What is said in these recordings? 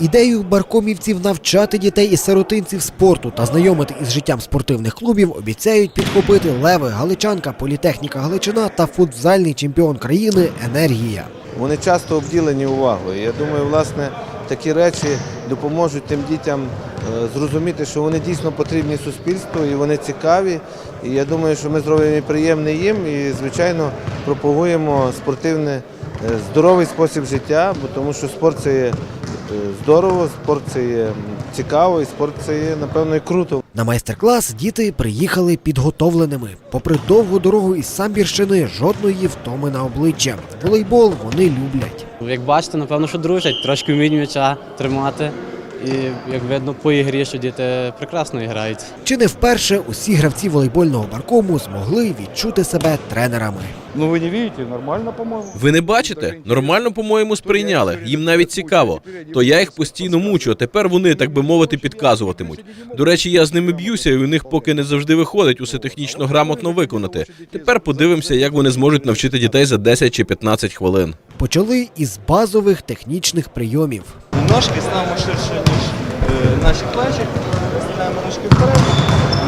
Ідею баркомівців навчати дітей і сиротинців спорту та знайомити із життям спортивних клубів обіцяють підхопити леви, галичанка, політехніка Галичина та футзальний чемпіон країни Енергія. Вони часто обділені увагою. Я думаю, власне, такі речі допоможуть тим дітям е, зрозуміти, що вони дійсно потрібні суспільству і вони цікаві. І я думаю, що ми зробимо приємне їм і, звичайно, пропагуємо спортивний, е, здоровий спосіб життя, бо тому що спорт це є здорово, спорт це є цікаво, і спорт це є, напевно, і круто. На майстер-клас діти приїхали підготовленими. Попри довгу дорогу із Самбірщини, жодної втоми на обличчя. Волейбол вони люблять. Як бачите, напевно, що дружать, трошки вміють м'яча тримати. І як видно по ігрі, що діти прекрасно грають. Чи не вперше усі гравці волейбольного баркому змогли відчути себе тренерами. Ну вы не видите, нормально, по-моему. Ви не бачите? Нормально, по-моєму, сприйняли. Їм навіть цікаво. То я їх постійно мучу, а тепер вони, так би мовити, підказуватимуть. До речі, я з ними б'юся, і у них поки не завжди виходить усе технічно грамотно виконати. Тепер подивимося, як вони зможуть навчити дітей за 10 чи 15 хвилин. Почали із базових технічних прийомів. Ножки ставимо ширше, ніж е, наші плечі, ставимо ножки вперед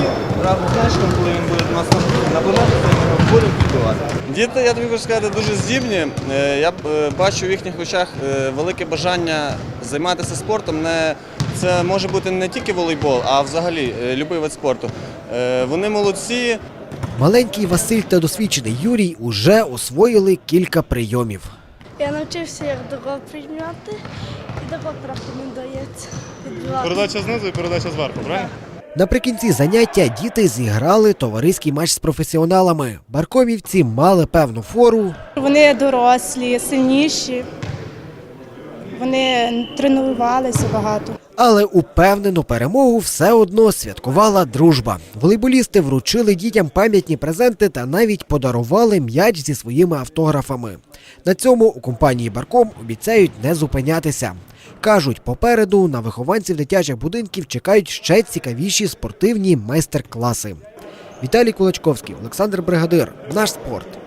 і разом з м'ячиком, коли він буде до нас наближатися, ми його будемо підбивати. Діти, я тобі хочу сказати, дуже здібні. Е, Я е, бачу в їхніх очах е, велике бажання займатися спортом. Не, це може бути не тільки волейбол, а взагалі е, будь-який вид спорту. Е, Вони молодці, Маленький Василь та досвідчений Юрій уже освоїли кілька прийомів. Я навчився, як дорогу прийняти, і дорогу рекомендується дається. Передача знизу і передача зверху, правильно? Наприкінці заняття діти зіграли товариський матч з професіоналами. Барковівці мали певну фору, Вони дорослі, сильніші. Вони тренувалися багато. Але упевнену перемогу все одно святкувала дружба. Волейболісти вручили дітям пам'ятні презенти та навіть подарували м'яч зі своїми автографами. На цьому у компанії Барком обіцяють не зупинятися. Кажуть, попереду на вихованців дитячих будинків чекають ще цікавіші спортивні майстер-класи. Віталій Кулачковський, Олександр Бригадир, наш спорт.